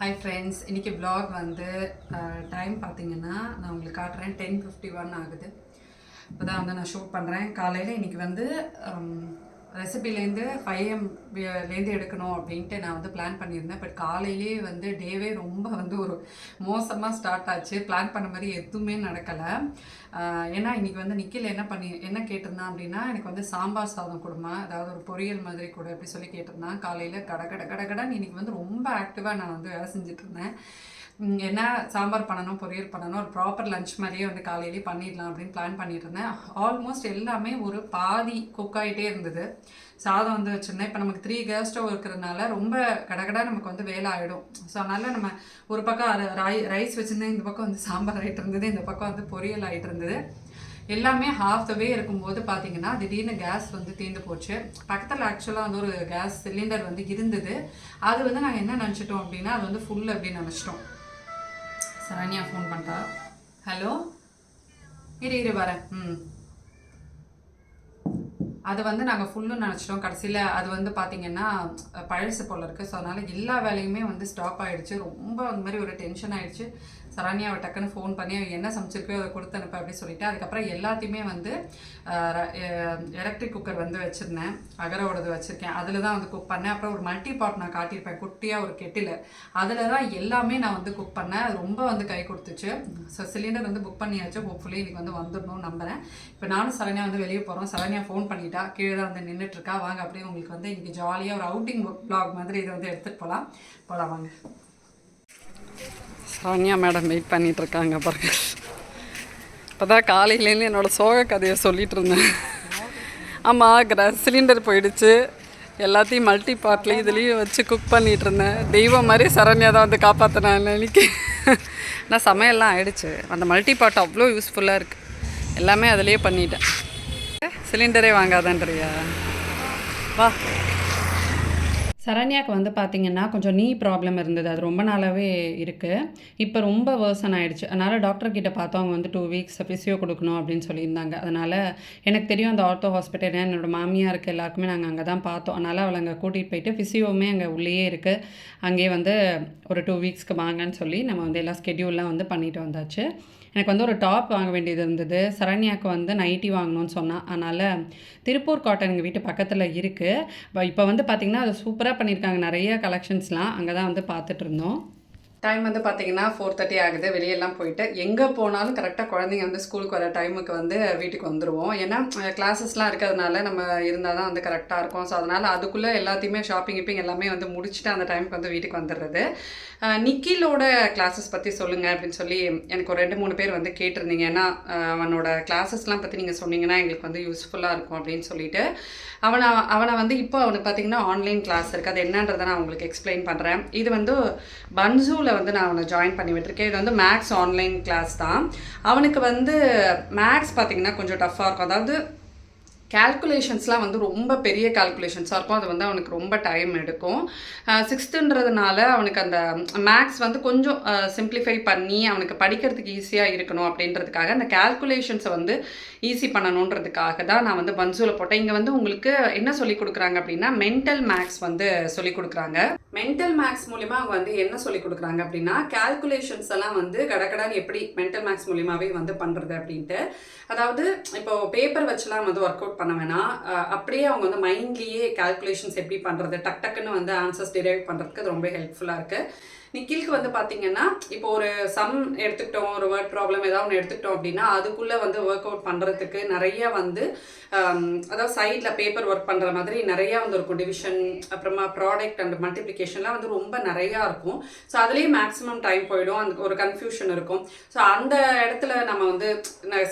Hi friends இன்றைக்கி blog வந்து time பார்த்தீங்கன்னா நான் உங்களுக்கு காட்டுறேன். டென் ஃபிஃப்டி ஒன் ஆகுது. இப்போ தான் வந்து நான் ஷூட் பண்ணுறேன் காலையில் இன்றைக்கி வந்து ரெசிபிலேருந்து ஃபைவ் எம்லேருந்து எடுக்கணும் அப்படின்ட்டு நான் வந்து பிளான் பண்ணியிருந்தேன். பட் காலையிலே வந்து டேவே ரொம்ப வந்து ஒரு மோசமாக ஸ்டார்ட் ஆச்சு. பிளான் பண்ண மாதிரி எதுவுமே நடக்கலை. ஏன்னா இன்றைக்கி வந்து நிக்கில் என்ன பண்ணி என்ன கேட்டிருந்தான் அப்படின்னா எனக்கு வந்து சாம்பார் சாதம் கொடுமா அதாவது ஒரு பொரியல் மாதிரி கூட அப்படி சொல்லி கேட்டிருந்தான். காலையில் கட கட கட இன்றைக்கி வந்து ரொம்ப ஆக்டிவாக நான் வந்து வேலை செஞ்சுட்டு இருந்தேன். என்ன சாம்பார் பண்ணணும் பொரியல் பண்ணணும் ஒரு ப்ராப்பர் லஞ்ச் மாதிரியே வந்து காலையிலேயே பண்ணிடலாம் அப்படின்னு பிளான் பண்ணிட்டு இருந்தேன் ஆல்மோஸ்ட் எல்லாமே ஒரு பாதி குக் ஆகிட்டே இருந்தது. சாதம் வந்து வச்சுருந்தேன். இப்போ நமக்கு த்ரீ கேஸ் ஸ்டவ் இருக்கிறதுனால ரொம்ப கடகடா நமக்கு வந்து வேலை ஆகிடும் ஸோ அதனால் நம்ம ஒரு பக்கம் அது ரை ரைஸ் வச்சுருந்தேன் இந்த பக்கம் வந்து சாம்பார் ஆகிட்டு இருந்தது இந்த பக்கம் வந்து பொரியல் ஆகிட்டு இருந்தது. எல்லாமே ஹாஃப் த வே இருக்கும்போது பார்த்தீங்கன்னா திடீர்னு கேஸ் வந்து தீர்ந்து போச்சு. பக்கத்தில் ஆக்சுவலாக வந்து ஒரு கேஸ் சிலிண்டர் வந்து இருந்தது. அது வந்து நாங்கள் என்ன நினச்சிட்டோம் அப்படின்னா அது வந்து ஃபுல் அப்படின்னு நினச்சிட்டோம். சரண்யா ஃபோன் பண்ணுறா ஹலோ இரு இரு வரேன் ம். அது வந்து நாங்கள் ஃபுல்லும் நினச்சிட்டோம். கடைசியில் அது வந்து பார்த்தீங்கன்னா பழசு போல் இருக்குது ஸோ அதனால் எல்லா வேலையுமே வந்து ஸ்டாப் ஆகிடுச்சு ரொம்ப அந்த மாதிரி ஒரு டென்ஷன் ஆயிடுச்சு சரண்யாவை டக்குன்னு ஃபோன் பண்ணி அவள் என்ன சமைச்சிருக்கோ அதை கொடுத்து அனுப்ப அப்படின்னு சொல்லிட்டு அதுக்கப்புறம் எல்லாத்தையுமே வந்து எலக்ட்ரிக் குக்கர் வந்து வச்சுருந்தேன். அகரோடது வச்சுருக்கேன். அதில் தான் வந்து குக் பண்ணேன். அப்புறம் ஒரு மல்டி பாட் நான் காட்டியிருப்பேன். குட்டியாக ஒரு கெட்டில். அதில் தான் எல்லாமே நான் வந்து குக் பண்ணேன். ரொம்ப வந்து கை கொடுத்துச்சு. ஸோ சிலிண்டர் வந்து புக் பண்ணியாச்சு. ஹோப்ஃபுல்லி இன்னைக்கு வந்து வந்துடணும்னு நம்புகிறேன் இப்போ நானும் சரண்யா வந்து வெளியே போகிறோம் சரண்யா ஃபோன் பண்ணிட்டா. கீழே தான் வந்து நின்றுட்டுருக்கா வாங்க அப்படியே உங்களுக்கு வந்து இன்றைக்கி ஜாலியாக ஒரு அவுட்டிங் ப்ளாக் மாதிரி இதை வந்து எடுத்துகிட்டு போகலாம் போகலாம் வாங்க. சானியா மேடம் வெயிட் பண்ணிகிட்ருக்காங்க இருக்காங்க பாருங்க. இப்போ தான் காலையிலேருந்து என்னோட சோக கதையை சொல்லிகிட்டு இருந்தேன். ஆமாம் கிர சிலிண்டர் போயிடுச்சு. எல்லாத்தையும் மல்டி பாட்லையும் இதுலேயும் வச்சு குக் பண்ணிகிட்டு இருந்தேன். தெய்வம் மாதிரி சரண்யா தான் வந்து காப்பாற்றினேன் இன்னைக்கு? நான் சமையல்லாம் ஆயிடுச்சு. அந்த மல்டி பாட் அவ்வளோ யூஸ்ஃபுல்லாக இருக்குது எல்லாமே அதுலேயே பண்ணிட்டேன். சிலிண்டரே வாங்காதன்றியா? வா. சரண்யாக்கு வந்து பார்த்தீங்கன்னா கொஞ்சம் நீ ப்ராப்ளம் இருந்தது. அது ரொம்ப நாளாகவே இருக்குது இப்போ ரொம்ப வேர்சன் ஆயிடுச்சு. அதனால் டாக்டர்கிட்ட பார்த்தோம். அவங்க வந்து டூ வீக்ஸ் ஃபிசியோ கொடுக்கணும் அப்படின்னு சொல்லியிருந்தாங்க. அதனால் எனக்கு தெரியும் அந்த ஆர்த்தோ ஹாஸ்பிட்டல் என்னோட இருக்குது எல்லாருக்குமே நாங்கள் அங்கே தான் பார்த்தோம். அதனால் அவளை அங்கே கூட்டிகிட்டு போயிட்டு ஃபிசியோவுமே அங்கே உள்ளேயே இருக்குது அங்கேயே வந்து ஒரு டூ வீக்ஸ்க்கு வாங்கன்னு சொல்லி நம்ம வந்து எல்லா ஸ்கெடியூல்லாம் வந்து பண்ணிட்டு வந்தாச்சு. எனக்கு வந்து ஒரு டாப் வாங்க வேண்டியது இருந்தது. சரண்யாவுக்கு வந்து நைட்டி வாங்கணும்னு சொன்னான் அதனால் திருப்பூர் காட்டன் எங்கள் வீட்டு பக்கத்தில் இருக்குது இப்போ வந்து பார்த்திங்கன்னா அது சூப்பராக பண்ணியிருக்காங்க. நிறைய கலெக்ஷன்ஸ்லாம் அங்கே தான் வந்து பார்த்துட்டு இருந்தோம். டைம் வந்து பார்த்தீங்கன்னா ஃபோர் தேர்ட்டி ஆகுது. வெளியெல்லாம் போயிட்டு எங்கே போனாலும் கரெக்டாக குழந்தைங்க வந்து ஸ்கூலுக்கு வர டைமுக்கு வந்து வீட்டுக்கு வந்துடுவோம் ஏன்னா கிளாஸஸ்லாம் இருக்கிறதுனால நம்ம இருந்தால் தான் வந்து கரெக்டாக இருக்கும். ஸோ அதனால் அதுக்குள்ளே எல்லாத்தையுமே ஷாப்பிங் கிப்பிங் எல்லாமே வந்து முடிச்சுட்டு அந்த டைமுக்கு வந்து வீட்டுக்கு வந்துடுறது நிக்கிலோட கிளாஸஸ் பற்றி சொல்லுங்கள் அப்படின்னு சொல்லி எனக்கு ஒரு ரெண்டு மூணு பேர் வந்து கேட்டிருந்தீங்க. ஏன்னா அவனோட கிளாஸஸ்லாம் பற்றி நீங்கள் சொன்னீங்கன்னா எங்களுக்கு வந்து யூஸ்ஃபுல்லாக இருக்கும் அப்படின்னு சொல்லிட்டு. அவனை அவனை வந்து இப்போ அவனுக்கு பார்த்தீங்கன்னா ஆன்லைன் கிளாஸ் இருக்குது அது என்னன்றதை நான் உங்களுக்கு எக்ஸ்பிளைன் பண்ணுறேன் இது வந்து பன்சூல் பன்சூவில் வந்து நான் அவனை ஜாயின் பண்ணி விட்டுருக்கேன். இது வந்து மேக்ஸ் ஆன்லைன் கிளாஸ் தான். அவனுக்கு வந்து மேக்ஸ் பார்த்தீங்கன்னா கொஞ்சம் டஃப்பாக இருக்கும். அதாவது கால்குலேஷன்ஸ்லாம் வந்து ரொம்ப பெரிய கால்குலேஷன்ஸாக இருக்கும். அது வந்து அவனுக்கு ரொம்ப டைம் எடுக்கும். சிக்ஸ்த்துன்றதுனால அவனுக்கு அந்த மேக்ஸ் வந்து கொஞ்சம் சிம்பிளிஃபை பண்ணி அவனுக்கு படிக்கிறதுக்கு ஈஸியாக இருக்கணும் அப்படின்றதுக்காக அந்த கால்குலேஷன்ஸை வந்து ஈஸி பண்ணணுன்றதுக்காக தான் நான் வந்து பன்சூவில் போட்டேன். இங்கே வந்து உங்களுக்கு என்ன சொல்லிக் கொடுக்குறாங்க அப்படின்னா மென்டல் மேக்ஸ் வந்து சொல்லிக் கொடுக்குறாங்க. மென்டல் மேக்ஸ் மூலிமா அவங்க வந்து என்ன சொல்லி கொடுக்குறாங்க அப்படின்னா கால்குலேஷன்ஸ் எல்லாம் வந்து கடகடான்னு எப்படி மென்டல் மேக்ஸ் மூலியமாகவே வந்து பண்ணுறது அப்படின்ட்டு. அதாவது இப்போ பேப்பர் வச்சுலாம் வந்து ஒர்க் அவுட் பண்ண வேணாம். அப்படியே அவங்க வந்து மைண்ட்லேயே கால்குலேஷன்ஸ் எப்படி பண்ணுறது டக் டக்குன்னு வந்து ஆன்சர்ஸ் டிரைவ் பண்ணுறதுக்கு அது ரொம்ப ஹெல்ப்ஃபுல்லாக இருக்குது நிக்கிலுக்கு வந்து பார்த்தீங்கன்னா இப்போ ஒரு சம் எடுத்துக்கிட்டோம் ஒரு வேர்ட் ப்ராப்ளம் ஏதாவது ஒன்று எடுத்துக்கிட்டோம் அப்படின்னா அதுக்குள்ளே வந்து ஒர்க் அவுட் பண்ணுறதுக்கு நிறைய வந்து அதாவது சைடில் பேப்பர் ஒர்க் பண்ணுற மாதிரி நிறையா வந்து இருக்கும். டிவிஷன் அப்புறமா ப்ராடக்ட் அண்ட் மல்டிப்ளிகேஷன்லாம் வந்து ரொம்ப நிறையா இருக்கும். ஸோ அதுலேயே மேக்ஸிமம் டைம் போயிடும். அந்த ஒரு கன்ஃபியூஷன் இருக்கும். ஸோ அந்த இடத்துல நம்ம வந்து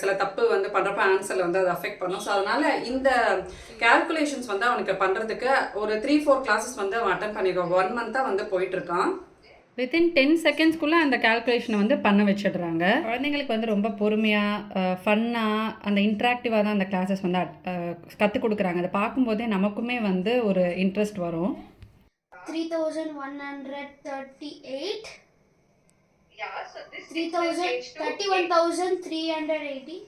சில தப்பு வந்து பண்ணுறப்ப ஆன்சரில் வந்து அது அஃபெக்ட் பண்ணும். ஸோ அதனால் இந்த கேல்குலேஷன்ஸ் வந்து அவனுக்கு பண்ணுறதுக்கு ஒரு த்ரீ ஃபோர் கிளாஸஸ் வந்து அவன் அட்டன் பண்ணிடுவான் ஒன் மந்த்தாக வந்து போயிட்டுருக்கான் வித்தின் டென் செகண்ட்ஸ்க்குள்ளே அந்த கால்குலேஷனை வந்து பண்ண வச்சிடுறாங்க குழந்தைங்களுக்கு வந்து ரொம்ப பொறுமையாக ஃபன்னாக அந்த இன்ட்ராக்டிவாக தான் அந்த கிளாஸஸ் வந்து கற்றுக் கொடுக்குறாங்க அதை பார்க்கும்போதே நமக்குமே வந்து ஒரு இன்ட்ரெஸ்ட் வரும் 3138 Yeah, so this 3000 equals to 31380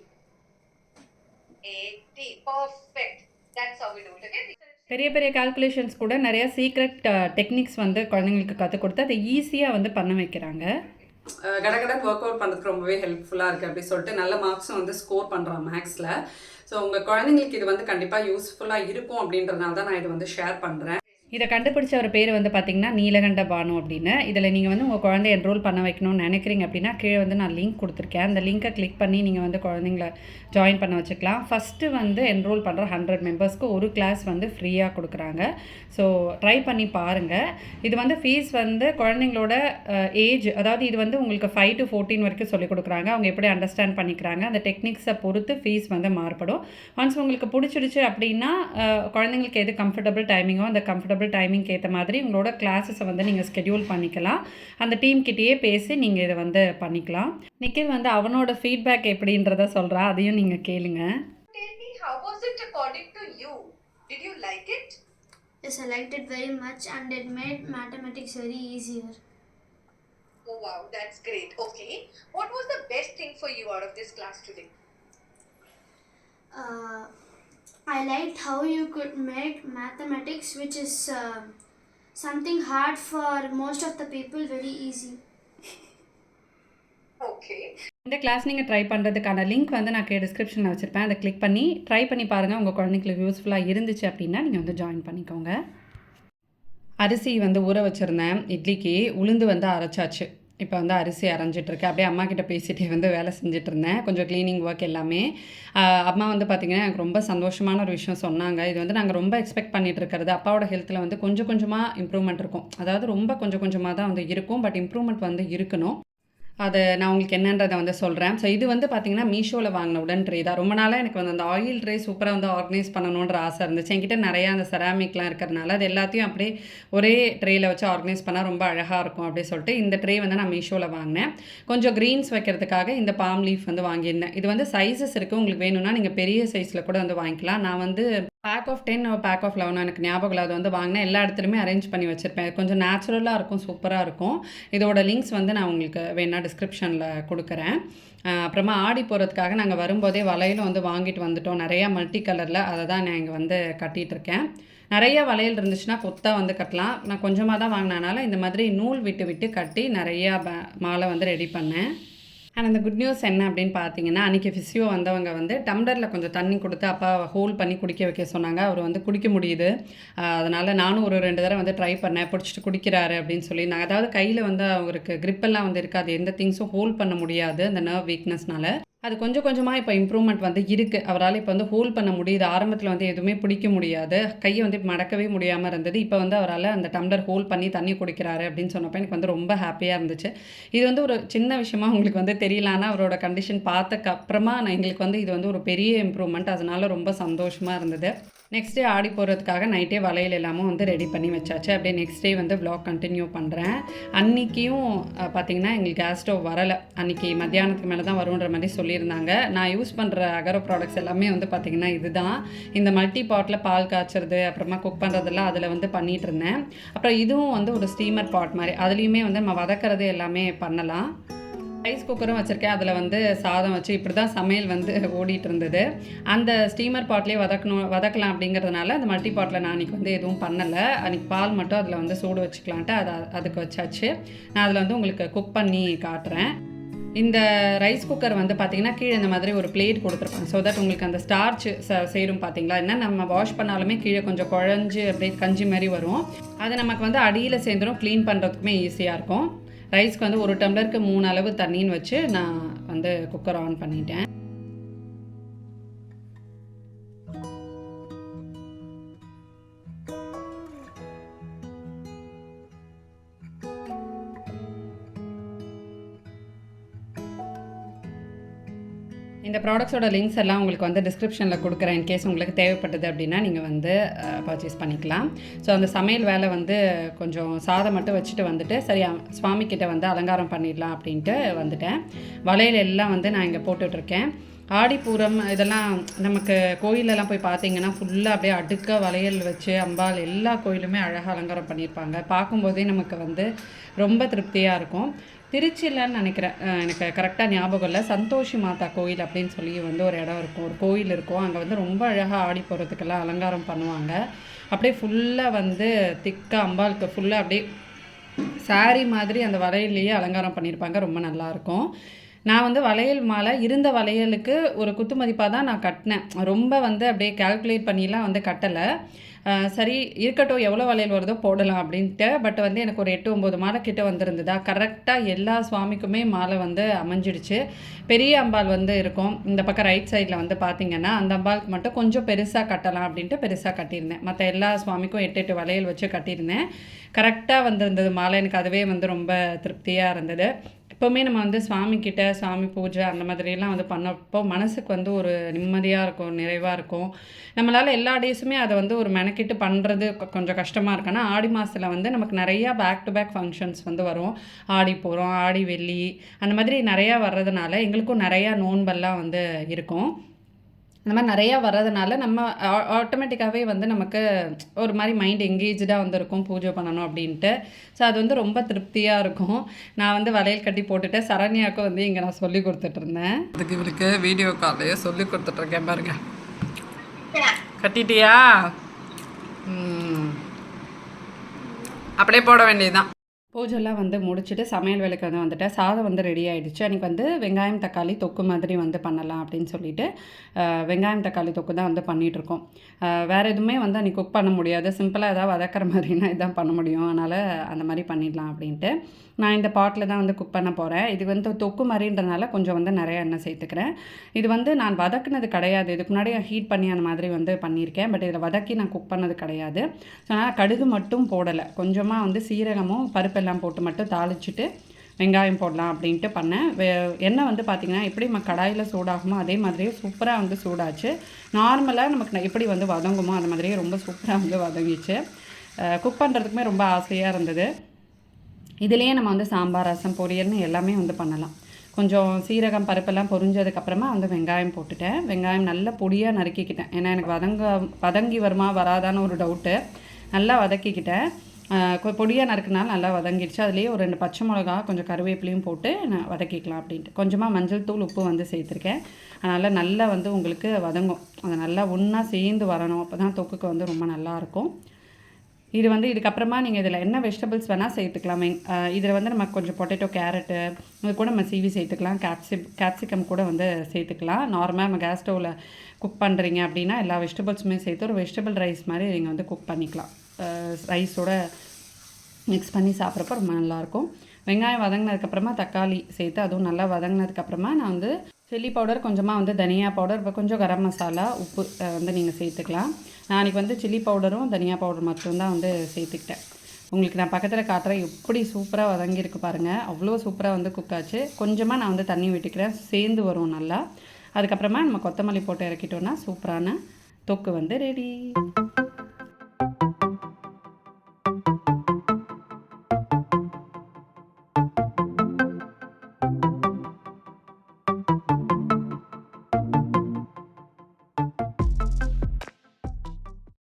80. Perfect. That's how we do it. Okay. பெரிய பெரிய கால்குலேஷன்ஸ் கூட நிறைய சீக்ரெட் டெக்னிக்ஸ் வந்து குழந்தைங்களுக்கு கற்றுக் கொடுத்து அதை ஈஸியாக வந்து பண்ண வைக்கிறாங்க. கடகடன் ஒர்க் அவுட் பண்ணுறதுக்கு ரொம்பவே ஹெல்ப்ஃபுல்லாக இருக்குது அப்படின்னு சொல்லிட்டு நல்ல மார்க்ஸும் வந்து ஸ்கோர் பண்ணுறான் மேக்ஸில் ஸோ உங்கள் குழந்தைங்களுக்கு இது வந்து கண்டிப்பாக யூஸ்ஃபுல்லாக இருக்கும் அப்படின்றதுனால தான் நான் இது வந்து ஷேர் பண்ணுறேன் இதை கண்டுபிடிச்ச ஒரு பேர் வந்து பார்த்திங்கன்னா நீலகண்ட பானு அப்படின்னு. இதில் நீங்கள் வந்து உங்கள் குழந்தைய என்ரோல் பண்ண வைக்கணும்னு நினைக்கிறீங்க அப்படின்னா கீழே வந்து நான் லிங்க் கொடுத்துருக்கேன். அந்த லிங்கை கிளிக் பண்ணி நீங்கள் வந்து குழந்தைங்கள ஜாயின் பண்ண வச்சுக்கலாம். ஃபஸ்ட்டு வந்து என்ரோல் பண்ணுற ஹண்ட்ரட் மெம்பர்ஸ்க்கு ஒரு கிளாஸ் வந்து ஃப்ரீயாக கொடுக்குறாங்க. ஸோ ட்ரை பண்ணி பாருங்கள் இது வந்து ஃபீஸ் வந்து குழந்தைங்களோட ஏஜ் அதாவது இது வந்து உங்களுக்கு ஃபைவ் டு ஃபோர்டீன் வரைக்கும் சொல்லிக் கொடுக்குறாங்க. அவங்க எப்படி அண்டர்ஸ்டாண்ட் பண்ணிக்கிறாங்க. அந்த டெக்னிக்ஸை பொறுத்து ஃபீஸ் வந்து மாறுபடும். ஒன்ஸ் உங்களுக்கு பிடிச்சிருச்சு அப்படின்னா குழந்தைங்களுக்கு எது கம்ஃபர்டபுள் டைமிங்கோ அந்த கம்ஃபர்டபுள் டைமிங்க்கு ஏற்ற மாதிரி உங்களோட கிளாஸஸை வந்து நீங்கள் ஸ்கெடியூல் பண்ணிக்கலாம் அந்த டீம் கிட்டேயே பேசி நீங்கள் இதை வந்து பண்ணிக்கலாம் நிக்கில் வந்து அவனோட ஃபீட்பேக் எப்படின்றத சொல்கிறான் அதையும் நீங்கள் கேளுங்க Tell me, how was it according to you? Did you like it? Yes, I liked it very much and it made mathematics very easier. Oh wow, that's great. Okay. What was the best thing for you out of this class today? Uh, I liked how you could make mathematics, which is uh, something hard for most of the people, very easy. Okay. இந்த class நீங்கள் try பண்ணுறதுக்கான link வந்து நான் K டிஸ்கிரிப்ஷனில் வச்சுருப்பேன். அதை click பண்ணி try பண்ணி பாருங்கள் உங்கள் குழந்தைங்களுக்கு யூஸ்ஃபுல்லாக இருந்துச்சு அப்படின்னா நீங்கள் வந்து ஜாயின் பண்ணிக்கோங்க. அரிசி வந்து ஊற வச்சுருந்தேன். இட்லிக்கு உளுந்து வந்து அரைச்சாச்சு. இப்போ வந்து அரிசி அரைஞ்சிட்ருக்கேன். அப்படியே அம்மா கிட்ட பேசிகிட்டே வந்து வேலை செஞ்சுட்டு இருந்தேன் கொஞ்சம் க்ளீனிங் ஒர்க் எல்லாமே. அம்மா வந்து பார்த்திங்கன்னா எனக்கு ரொம்ப சந்தோஷமான ஒரு விஷயம் சொன்னாங்க. இது வந்து நாங்கள் ரொம்ப எக்ஸ்பெக்ட் பண்ணிட்டு இருக்கிறது அப்பாவோட ஹெல்த்தில் வந்து கொஞ்சம் கொஞ்சமாக இம்ப்ரூவ்மெண்ட் இருக்கும். அதாவது ரொம்ப கொஞ்சம் கொஞ்சமாக தான் வந்து இருக்கும். பட் இம்ப்ரூவ்மெண்ட் வந்து இருக்கணும். அதை நான் உங்களுக்கு என்னன்றதை வந்து சொல்கிறேன் ஸோ இது வந்து பார்த்தீங்கன்னா மீஷோவில் வாங்கின உடன் ட்ரே தான். ரொம்ப நாளாக எனக்கு வந்து அந்த ஆயில் ட்ரே சூப்பராக வந்து ஆர்கனைஸ் பண்ணணுன்ற ஆசை இருந்துச்சு. என்கிட்ட நிறையா அந்த செராமிக்லாம் இருக்கிறதுனால அது எல்லாத்தையும் அப்படியே ஒரே ட்ரேயில் வச்சு ஆர்கனைஸ் பண்ணால் ரொம்ப அழகாக இருக்கும் அப்படின்னு சொல்லிட்டு இந்த ட்ரே வந்து நான் மீஷோவில் வாங்கினேன். கொஞ்சம் க்ரீன்ஸ் வைக்கிறதுக்காக இந்த பாம் லீஃப் வந்து வாங்கியிருந்தேன். இது வந்து சைஸஸ் இருக்குது உங்களுக்கு வேணும்னா நீங்கள் பெரிய சைஸில் கூட வந்து வாங்கிக்கலாம். நான் வந்து pack of ten pack of eleven எனக்கு ஞாபகம் இல்லை. அது வந்து வாங்கினேன் எல்லா இடத்துலையுமே அரேஞ்ச் பண்ணி வச்சுருப்பேன். கொஞ்சம் நேச்சுரலாக இருக்கும் சூப்பராக இருக்கும். இதோட லிங்க்ஸ் வந்து நான் உங்களுக்கு வேணால் டிஸ்கிரிப்ஷனில் கொடுக்குறேன். அப்புறமா ஆடி போகிறதுக்காக நாங்கள் வரும்போதே வளையலும் வந்து வாங்கிட்டு வந்துட்டோம். நிறையா மல்டி கலரில் அதை தான் நான் இங்கே வந்து கட்டிகிட்டு இருக்கேன். நிறைய வளையல் இருந்துச்சுன்னா கொத்தா வந்து கட்டலாம். நான் கொஞ்சமாக தான் வாங்கினனால இந்த மாதிரி நூல் விட்டு விட்டு கட்டி நிறையா மாலை வந்து ரெடி பண்ணேன். ஆனால் அந்த குட் நியூஸ் என்ன அப்படின்னு பார்த்தீங்கன்னா அன்றைக்கி ஃபிசியோ வந்தவங்க வந்து டம்ளரில் கொஞ்சம் தண்ணி கொடுத்து அப்பா ஹோல் பண்ணி குடிக்க வைக்க சொன்னாங்க. அவர் வந்து குடிக்க முடியுது. அதனால் நானும் ஒரு ரெண்டு தடவை வந்து ட்ரை பண்ணேன். பிடிச்சிட்டு குடிக்கிறாரு அப்படின்னு சொல்லி. நான் அதாவது கையில் வந்து அவருக்கு க்ரிப்பெல்லாம் வந்து இருக்காது. எந்த திங்ஸும் ஹோல்ட் பண்ண முடியாது. அந்த நர்வ் வீக்னஸ்னால அது கொஞ்சம் கொஞ்சமாக இப்போ இம்ப்ரூவ்மெண்ட் வந்து இருக்குது அவரால் இப்போ வந்து ஹோல்ட் பண்ண முடியுது. ஆரம்பத்தில் வந்து எதுவுமே பிடிக்க முடியாது. கையை வந்து மடக்கவே முடியாமல் இருந்தது. இப்போ வந்து அவரால் அந்த டம்ளர் ஹோல்ட் பண்ணி தண்ணி குடிக்கிறாரு அப்படின்னு சொன்னப்போ எனக்கு வந்து ரொம்ப ஹாப்பியாக இருந்துச்சு. இது வந்து ஒரு சின்ன விஷயமா உங்களுக்கு வந்து தெரியல. ஆனால் அவரோட கண்டிஷன் பார்த்தக்கப்புறமா நான் எங்களுக்கு வந்து இது வந்து ஒரு பெரிய இம்ப்ரூவ்மெண்ட் அதனால ரொம்ப சந்தோஷமாக இருந்தது. நெக்ஸ்ட் டே ஆடி போகிறதுக்காக நைட்டே வளையல் எல்லாமும் வந்து ரெடி பண்ணி வச்சாச்சு. அப்படியே நெக்ஸ்ட் டே வந்து vlog கண்டினியூ பண்ணுறேன் அன்றைக்கியும் பார்த்தீங்கன்னா எங்களுக்கு கேஸ் ஸ்டவ் வரலை. அன்றைக்கி மத்தியானத்துக்கு மேலே தான் வருன்ற மாதிரி சொல்லியிருந்தாங்க. நான் யூஸ் பண்ணுற அகரோ ப்ராடக்ட்ஸ் எல்லாமே வந்து பார்த்திங்கன்னா இதுதான். இந்த மல்டி பாட்டில் பால் காய்ச்சறது அப்புறமா குக் பண்ணுறதெல்லாம் அதில் வந்து பண்ணிகிட்டு இருந்தேன். அப்புறம் இதுவும் வந்து ஒரு ஸ்டீமர் பாட் மாதிரி. அதுலேயுமே வந்து நம்ம வதக்கிறது எல்லாமே பண்ணலாம். ரைஸ் குக்கரும் வச்சுருக்கேன். அதில் வந்து சாதம் வச்சு இப்படி தான் சமையல் வந்து ஓடிட்டு இருந்தது அந்த ஸ்டீமர் பாட்லேயே வதக்கணும் வதக்கலாம் அப்படிங்கிறதுனால அந்த மல்டி பாட்டில் நான் அன்றைக்கி வந்து எதுவும் பண்ணலை. அன்றைக்கி பால் மட்டும் அதில் வந்து சூடு வச்சுக்கலான்ட்டு அதை அதுக்கு வச்சாச்சு. நான் அதில் வந்து உங்களுக்கு குக் பண்ணி காட்டுறேன். இந்த ரைஸ் குக்கர் வந்து பார்த்தீங்கன்னா கீழே இந்த மாதிரி ஒரு பிளேட் கொடுத்துருப்பாங்க. ஸோ தட் உங்களுக்கு அந்த ஸ்டார்ச் சேரும் பார்த்தீங்களா என்ன நம்ம வாஷ் பண்ணாலுமே கீழே கொஞ்சம் குழஞ்சு அப்படியே கஞ்சி மாதிரி வரும். அது நமக்கு வந்து அடியில் சேர்ந்துரும். க்ளீன் பண்ணுறதுக்குமே ஈஸியாக இருக்கும். ரைஸ்க்கு வந்து ஒரு டம்ளருக்கு மூணு அளவு தண்ணின்னு வச்சு நான் வந்து குக்கர் ஆன் பண்ணிட்டேன். இந்த ப்ராடக்ட்ஸோட லிங்க்ஸ் எல்லாம் உங்களுக்கு வந்து டிஸ்கிரிப்ஷனில் கொடுக்குறேன். இன்கேஸ் உங்களுக்கு தேவைப்பட்டது அப்படின்னா நீங்கள் வந்து பர்ச்சேஸ் பண்ணிக்கலாம். ஸோ அந்த சமையல் வேலை வந்து கொஞ்சம் சாதம் மட்டும் வச்சுட்டு வந்துட்டு சரி அ- சுவாமி வந்து அலங்காரம் பண்ணிடலாம் அப்படின்ட்டு வந்துட்டேன். வளையல் எல்லாம் வந்து நான் இங்கே போட்டுட்ருக்கேன் ஆடிப்பூரம் இதெல்லாம் நமக்கு கோயிலெல்லாம் போய் பார்த்தீங்கன்னா ஃபுல்லாக அப்படியே அடுக்க வளையல் வச்சு அம்பாள் எல்லா கோயிலுமே அழகாக அலங்காரம் பண்ணியிருப்பாங்க. பார்க்கும்போதே நமக்கு வந்து ரொம்ப திருப்தியாக இருக்கும். திருச்சியிலன்னு நினைக்கிறேன். எனக்கு கரெக்டாக ஞாபகம் இல்லை. சந்தோஷி மாதா கோயில் அப்படின்னு சொல்லி வந்து ஒரு இடம் இருக்கும். ஒரு கோயில் இருக்கும். அங்கே வந்து ரொம்ப அழகாக ஆடி போகிறதுக்கெல்லாம் அலங்காரம் பண்ணுவாங்க. அப்படியே ஃபுல்லாக வந்து திக்காக அம்பாளுக்கு ஃபுல்லாக அப்படியே சாரி மாதிரி அந்த வலையிலேயே அலங்காரம் பண்ணியிருப்பாங்க. ரொம்ப நல்லாயிருக்கும் நான் வந்து வளையல் மாலை இருந்த வளையலுக்கு ஒரு குத்து மதிப்பாக தான் நான் கட்டினேன். ரொம்ப வந்து அப்படியே கால்குலேட் பண்ணிலாம் வந்து கட்டலை. சரி இருக்கட்டும் எவ்வளோ வளையல் வருதோ போடலாம் அப்படின்ட்டு பட் வந்து எனக்கு ஒரு எட்டு ஒம்பது மாலை கிட்ட வந்திருந்ததா? கரெக்டாக எல்லா சுவாமிக்குமே மாலை வந்து அமைஞ்சிடுச்சு. பெரிய அம்பாள் வந்து இருக்கும். இந்த பக்கம் ரைட் சைடில் வந்து பார்த்தீங்கன்னா அந்த அம்பாளுக்கு மட்டும் கொஞ்சம் பெருசாக கட்டலாம் அப்படின்ட்டு பெருசாக கட்டியிருந்தேன். மற்ற எல்லா சுவாமிக்கும் எட்டு எட்டு வளையல் வச்சு கட்டியிருந்தேன். கரெக்டாக வந்திருந்தது மாலை. எனக்கு அதுவே வந்து ரொம்ப திருப்தியாக இருந்தது. எப்போவுமே நம்ம வந்து சுவாமி கிட்ட சாமி பூஜை அந்த மாதிரிலாம் வந்து பண்ணப்போ மனசுக்கு வந்து ஒரு நிம்மதியாக இருக்கும் நிறைவாக இருக்கும். நம்மளால் எல்லா டேஸுமே அதை வந்து ஒரு மெனக்கிட்டு பண்ணுறது கொஞ்சம் கஷ்டமாக இருக்கு. ஆனால் ஆடி மாதத்தில் வந்து நமக்கு நிறையா பேக் டு பேக் ஃபங்க்ஷன்ஸ் வந்து வரும். ஆடி போகிறோம் ஆடி வெள்ளி அந்த மாதிரி நிறையா வர்றதுனால எங்களுக்கும் நிறையா நோன்பெல்லாம் வந்து இருக்கும். அந்த மாதிரி நிறையா வர்றதுனால நம்ம ஆட்டோமேட்டிக்காகவே வந்து நமக்கு ஒரு மாதிரி மைண்ட் எங்கேஜாக வந்து இருக்கும் பூஜை பண்ணணும் அப்படின்ட்டு. ஸோ அது வந்து ரொம்ப திருப்தியாக இருக்கும். நான் வந்து வளையல் கட்டி போட்டுட்டு சரண்யாவுக்கும் வந்து இங்கே நான் சொல்லி கொடுத்துட்டு இருந்தேன். அதுக்கு இவளுக்கு வீடியோ காலையே சொல்லி கொடுத்துட்ருக்கேன் பாருங்க. கட்டிட்டியா? ம். அப்படியே போட வேண்டியதுதான். பூஜைலாம் வந்து முடிச்சுட்டு சமையல் வேலைக்கு வந்து வந்துட்டேன் சாதம் வந்து ரெடி ஆகிடுச்சு அன்றைக்கி வந்து வெங்காயம் தக்காளி தொக்கு மாதிரி வந்து பண்ணலாம் அப்படின்னு சொல்லிட்டு வெங்காயம் தக்காளி தொக்கு தான் வந்து பண்ணிகிட்ருக்கோம் வேறு எதுவுமே வந்து அன்றைக்கி குக் பண்ண முடியாது. சிம்பிளாக ஏதாவது வதக்கிற மாதிரினா இதான் பண்ண முடியும். அதனால் அந்த மாதிரி பண்ணிடலாம் அப்படின்ட்டு. நான் இந்த பாட்டில் தான் வந்து குக் பண்ண போகிறேன் இது வந்து தொக்கு மாதிரின்றனால கொஞ்சம் வந்து நிறைய எண்ணெய் சேர்த்துக்கிறேன். இது வந்து நான் வதக்குனது கிடையாது. இதுக்கு முன்னாடி ஹீட் பண்ணி அந்த மாதிரி வந்து பண்ணியிருக்கேன். பட் இதில் வதக்கி நான் குக் பண்ணது கிடையாது. ஸோ அதனால் கடுகு மட்டும் போடலை. கொஞ்சமாக வந்து சீரகமும் பருப்பெல்லாம் போட்டு மட்டும் தாளிச்சிட்டு வெங்காயம் போடலாம் அப்படின்ட்டு பண்ணேன். எண்ணெய் வந்து பார்த்திங்கன்னா எப்படி நம்ம கடாயில் சூடாகுமோ அதே மாதிரியே சூப்பராக வந்து சூடாச்சு. நார்மலாக நமக்கு எப்படி வந்து வதங்குமோ அந்த மாதிரியே ரொம்ப சூப்பராக வந்து வதங்கிச்சு. குக் பண்ணுறதுக்குமே ரொம்ப ஆசையாக இருந்தது. இதுலேயே நம்ம வந்து சாம்பார் ரசம் பொரியல்னு எல்லாமே வந்து பண்ணலாம். கொஞ்சம் சீரகம் பருப்பெல்லாம் பொரிஞ்சதுக்கப்புறமா வந்து வெங்காயம் போட்டுட்டேன். வெங்காயம் நல்லா பொடியாக நறுக்கிக்கிட்டேன். ஏன்னா எனக்கு வதங்க வதங்கி வருமா வராதான்னு ஒரு டவுட்டு. நல்லா வதக்கிக்கிட்டேன். பொடியாக நறுக்குனாலும் நல்லா வதங்கிடுச்சு. அதுலேயே ஒரு ரெண்டு பச்சை மிளகா கொஞ்சம் கருவேப்பிலையும் போட்டு நான் வதக்கிக்கலாம் அப்படின்ட்டு. கொஞ்சமாக மஞ்சள் தூள் உப்பு வந்து சேர்த்துருக்கேன். அதனால் நல்லா வந்து உங்களுக்கு வதங்கும். அது நல்லா ஒன்றா சேர்ந்து வரணும். அப்போ தான் தொக்குக்கு வந்து ரொம்ப நல்லாயிருக்கும் இது வந்து இதுக்கப்புறமா நீங்கள் இதில் என்ன வெஜிடபிள்ஸ் வேணால் சேர்த்துக்கலாம். இதில் வந்து நம்ம கொஞ்சம் பொட்டேட்டோ கேரட்டு இது கூட நம்ம சீவி சேர்த்துக்கலாம். கேப்சிப் கேப்சிகம் கூட வந்து சேர்த்துக்கலாம். நார்மலாக நம்ம கேஸ் ஸ்டவ்வில் குக் பண்ணுறீங்க அப்படின்னா எல்லா வெஜிடபிள்ஸுமே சேர்த்து ஒரு வெஜிடபிள் ரைஸ் மாதிரி நீங்கள் வந்து குக் பண்ணிக்கலாம். ரைஸோட மிக்ஸ் பண்ணி சாப்பிட்றப்ப ரொம்ப நல்லாயிருக்கும். வெங்காயம் வதங்கினதுக்கப்புறமா தக்காளி சேர்த்து அதுவும் நல்லா வதங்கினதுக்கப்புறமா நான் வந்து சில்லி பவுடர் கொஞ்சமாக வந்து தனியா பவுடர் இப்போ கொஞ்சம் கரம் மசாலா உப்பு வந்து நீங்கள் சேர்த்துக்கலாம். நாளைக்கு வந்து சில்லி பவுடரும் தனியா பவுடர் மட்டும்தான் வந்து சேர்த்துக்கிட்டேன். உங்களுக்கு நான் பக்கத்தில் காட்டுறேன் எப்படி சூப்பராக வதங்கியிருக்கு பாருங்கள் அவ்வளோ சூப்பராக வந்து குக் ஆச்சு கொஞ்சமாக நான் வந்து தண்ணி விட்டுக்கிறேன். சேர்ந்து வரும் நல்லா. அதுக்கப்புறமா நம்ம கொத்தமல்லி போட்டு இறக்கிட்டோன்னா சூப்பரான தொக்கு வந்து ரெடி